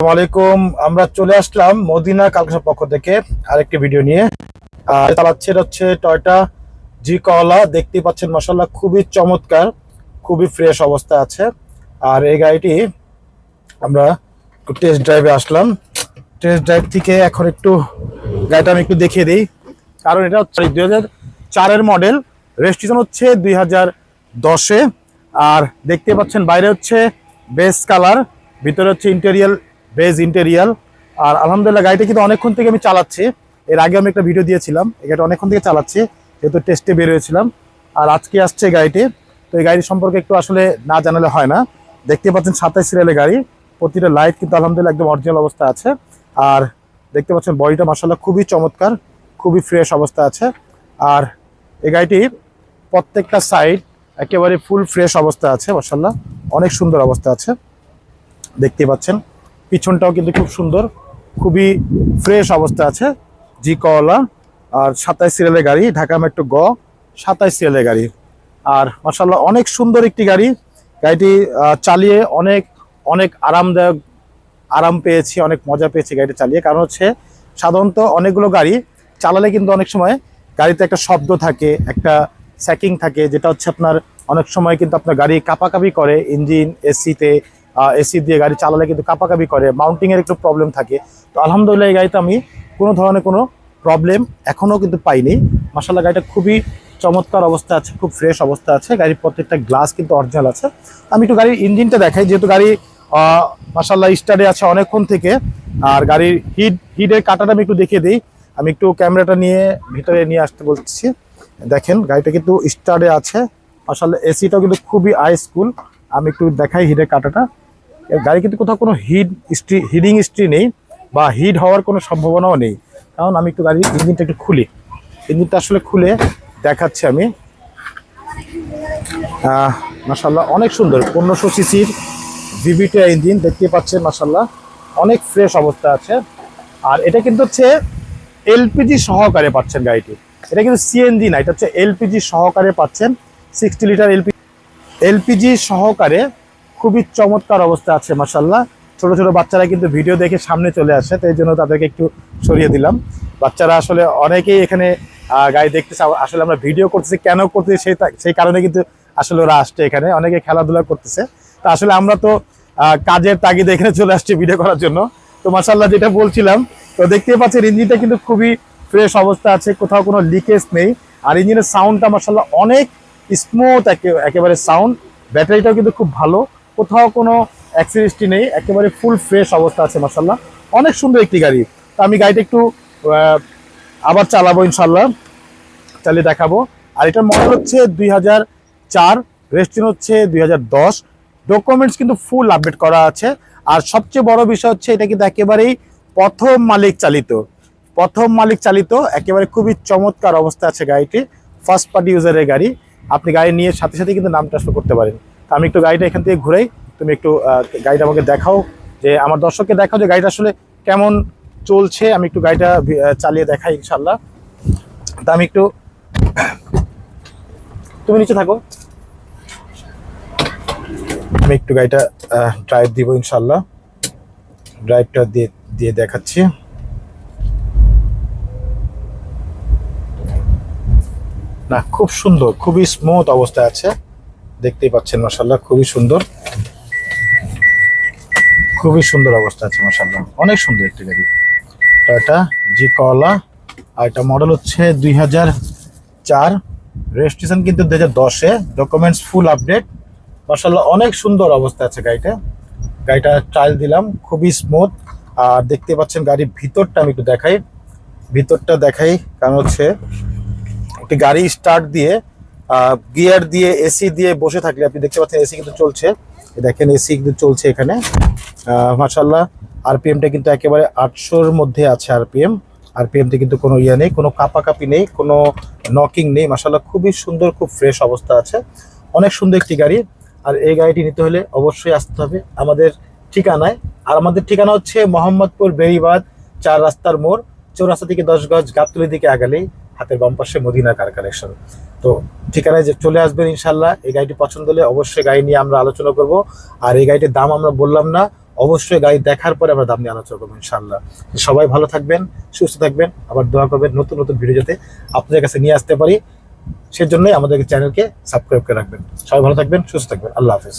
আসসালামু আলাইকুম। আমরা চলে আসলাম মদিনা কালকাসার পক্ষ থেকে আরেকটি ভিডিও নিয়ে। আর চালাচ্ছে হচ্ছে টয়টা জি কলা দেখতে পাচ্ছেন মশাল্লা খুবই চমৎকার, খুবই ফ্রেশ অবস্থা আছে। আর এই গাড়িটি আমরা টেস্ট ড্রাইভে আসলাম। টেস্ট ড্রাইভ থেকে এখন একটু গাড়িটা আমি একটু দেখিয়ে দিই। কারণ এটা হচ্ছে দুই হাজার চারের মডেল রেজিস্ট্রেশন হচ্ছে দুই হাজার দশে। আর দেখতে পাচ্ছেন, বাইরে হচ্ছে বেস কালার ভিতরে হচ্ছে ইন্টেরিয়াল বেজ ইন্টেরিয়াল। আর আলহামদুলিল্লাহ গাড়িটা কিন্তু অনেকক্ষণ থেকে আমি চালাচ্ছি। এর আগে আমি একটা ভিডিও দিয়েছিলাম, এই গাড়িটা অনেকক্ষণ থেকে চালাচ্ছি, যেহেতু টেস্টে বের হয়েছিলাম আর আজকে আসছে গাড়িটি। তো এই গাড়ি সম্পর্কে একটু আসলে না জানালে হয় না। দেখতে পাচ্ছেন সাতাইশ সিরিয়ালের গাড়ি, প্রতিটা লাইট কিন্তু আলহামদুলিল্লাহ একদম অরিজিনাল অবস্থা আছে। আর দেখতে পাচ্ছেন বডিটা মাসাল্লাহ খুবই চমৎকার, খুবই ফ্রেশ অবস্থা আছে। আর এই গাড়িটি প্রত্যেকটা সাইড একেবারে ফুল ফ্রেশ অবস্থা আছে মাসাল্লাহ অনেক সুন্দর অবস্থা আছে। দেখতে পাচ্ছেন। পিছনটাও কিন্তু খুব সুন্দর, খুবই ফ্রেশ অবস্থা আছে, জি কওয়ালা আর সাতাইশ সিরিয়ালের গাড়ি, ঢাকা মেট্রো গ, সাতাইশ সিরিয়ালের গাড়ি। আর মাসাল্লাহ অনেক সুন্দর একটি গাড়ি, গাড়িটি চালিয়ে অনেক অনেক আরামদায়ক, আরাম পেয়েছি, অনেক মজা পেয়েছি গাড়িটা চালিয়ে। কারণ হচ্ছে, সাধারণত অনেকগুলো গাড়ি চালালে কিন্তু অনেক সময় গাড়িতে একটা শব্দ থাকে, একটা স্যাকিং থাকে, যেটা হচ্ছে আপনার অনেক সময় কিন্তু আপনার গাড়ি কাঁপাকাপি করে, ইঞ্জিন, এসিতে এসি দিয়ে গাড়ি চালালে কিন্তু কাঁপাকাপি করে মাউন্টিংয়ের একটু প্রবলেম থাকে। তো আলহামদুলিল্লাহ এই গাড়িতে আমি কোনো ধরনের কোনো প্রবলেম এখনও কিন্তু পাইনি। মাসাল্লাহ গাড়িটা খুবই চমৎকার অবস্থা আছে, খুব ফ্রেশ অবস্থা আছে। গাড়ির প্রত্যেকটা গ্লাস কিন্তু অরিজিনাল আছে। আমি একটু গাড়ির ইঞ্জিনটা দেখাই, যেহেতু গাড়ি মাসাল্লাহ স্টার্টে আছে অনেকক্ষণ থেকে, আর গাড়ির হিট হিটের কাটাটা আমি একটু দেখিয়ে দিই। আমি একটু ক্যামেরাটা নিয়ে ভিতরে নিয়ে আসতে বলছি। দেখেন, গাড়িটা কিন্তু স্টার্টে আছে। আসলে এসিটাও কিন্তু খুবই আই স্কুল আমি একটু দেখাই হিটের কাটাটা। গাড়ি কিন্তু কোথাও কোনো হিট স্ট্রি হিডিং স্ট্রি নেই বা হিট হওয়ার কোনো সম্ভাবনাও নেই। কারণ আমি একটু গাড়ির ইঞ্জিনটা একটু খুলি। ইঞ্জিনটা আসলে খুলে দেখাচ্ছি আমি। মাসাল্লাহ অনেক সুন্দর। পনেরোশো সিসির ভিভিটা ইঞ্জিন দেখতে পাচ্ছেন মাসাল্লাহ অনেক ফ্রেশ অবস্থা আছে। আর এটা কিন্তু হচ্ছে এলপিজি সহকারে পাচ্ছেন গাড়িটি। এটা কিন্তু সিএনজি না, এটা হচ্ছে এলপিজি সহকারে পাচ্ছেন। সিক্সটি লিটার এলপি এলপিজি সহকারে খুবই চমৎকার অবস্থা আছে মাসাল্লাহ ছোট ছোট বাচ্চারা কিন্তু ভিডিও দেখে সামনে চলে আসে তো এই জন্য তাদেরকে একটু সরিয়ে দিলাম। বাচ্চারা আসলে অনেকেই এখানে আহ, গাড়ি দেখতে আসলে আমরা ভিডিও করতেছি কেন করতেছি সেই সেই কারণে কিন্তু আসলে ওরা আসছে এখানে অনেকে খেলাধুলা করতেছে। তো আসলে আমরা তো কাজের তাগিদে এখানে চলে আসছি ভিডিও করার জন্য। তো মাসাল্লাহ যেটা বলছিলাম তো দেখতে পাচ্ছেন ইঞ্জিনটা কিন্তু খুবই ফ্রেশ অবস্থা আছে কোথাও কোনো লিকেজ নেই। আর ইঞ্জিনের সাউন্ডটা মাসাল্লাহ অনেক স্মুথ একেবারে সাউন্ড ব্যাটারিটাও কিন্তু খুব ভালো। কোথাও কোনো অ্যাক্সিডেন্টটি নেই, একেবারে ফুল ফ্রেশ অবস্থা আছে মাসাল্লাহ অনেক সুন্দর একটি গাড়ি। তো আমি গাড়িটা একটু আবার চালাবো ইনশাল্লাহ চালিয়ে দেখাবো। আর এটার মডেল হচ্ছে দুই হাজার চার রেজিস্ট্রেশন হচ্ছে দুই হাজার দশ। ডকুমেন্টস কিন্তু ফুল আপডেট করা আছে। আর সবচেয়ে বড় বিষয় হচ্ছে, এটা কিন্তু একেবারেই প্রথম মালিক চালিত। প্রথম মালিক চালিত, একেবারে খুবই চমৎকার অবস্থা আছে গাড়িটি। ফার্স্ট পার্টি ইউজারের গাড়ি। আপনি গাড়ি নিয়ে সাথে সাথে কিন্তু নাম ট্রান্সফার করতে পারেন। তো আমি একটু গাড়িটা এখান থেকে ঘুরাই তুমি একটু গাড়িটা আমাকে দেখাও যে আমার দর্শককে দেখাও যে গাড়িটা আসলে কেমন চলছে। আমি একটু গাড়িটা চালিয়ে দেখাই ইনশাল্লাহ তা আমি একটু, তুমি নিচে থাকো। আমি একটু গাড়িটা ড্রাইভ দিব ইনশাল্লাহ ড্রাইভটা দিয়ে দিয়ে দেখাচ্ছি। না, খুব সুন্দর, খুবই স্মুথ অবস্থায় আছে। দেখতেই পাচ্ছেন মাসাল্লাহ খুবই সুন্দর। খুবই সুন্দর অবস্থা আছে মাসাল্লাহ অনেক সুন্দর একটি গাড়ি। টয়টা জি কলা আর এটা মডেল হচ্ছে দুই হাজার চার। রেজিস্ট্রেশন কিন্তু দু হাজার দশে। ডকুমেন্টস ফুল আপডেট মাসাল্লাহ অনেক সুন্দর অবস্থা আছে গাড়িটা। গাড়িটা ট্রায়াল দিলাম, খুবই স্মুথ আর দেখতে পাচ্ছেন গাড়ির ভিতরটা আমি একটু দেখাই। ভিতরটা দেখাই, কারণ হচ্ছে একটি গাড়ি স্টার্ট দিয়ে গিয়ার দিয়ে এসি দিয়ে বসে থাকলে, আপনি দেখতে পাচ্ছেন এসি কিন্তু চলছে। দেখেন এসি কিন্তু চলছে এখানে। মাসাল্লাহ আরপিএমটা কিন্তু একেবারে আটশোর মধ্যে আছে আরপিএম আরপিএমতে কিন্তু কোনো ইয়ে নেই, কোনো কাপাকাপি নেই, কোনো নকিং নেই। মাসাল্লাহ খুবই সুন্দর, খুব ফ্রেশ অবস্থা আছে। অনেক সুন্দর একটি গাড়ি। আর এই গাড়িটি নিতে হলে অবশ্যই আসতে হবে আমাদের ঠিকানায়। আর আমাদের ঠিকানা হচ্ছে মোহাম্মদপুর বেরিবাদ চার রাস্তার মোড়, চৌরাস্তা থেকে দশ গজ গাবতলির দিকে আগালেই হাতের বাম পাশে মদিনা কার কালেকশন। তো ঠিকানায় যে চলে আসবেন ইনশাল্লাহ। এই গাড়িটি পছন্দ হলে অবশ্যই গাড়ি নিয়ে আমরা আলোচনা করব। আর এই গাড়িটির দাম আমরা বললাম না, অবশ্যই গাড়ি দেখার পরে আমরা দাম নিয়ে আলোচনা করব ইনশাল্লাহ। সবাই ভালো থাকবেন, সুস্থ থাকবেন, আবার দোয়া করবেন নতুন নতুন ভিডিও যাতে আপনাদের কাছে নিয়ে আসতে পারি। সেজন্যই আমাদের চ্যানেলকে সাবস্ক্রাইব করে রাখবেন। সবাই ভালো থাকবেন, সুস্থ থাকবেন। আল্লাহ হাফেজ।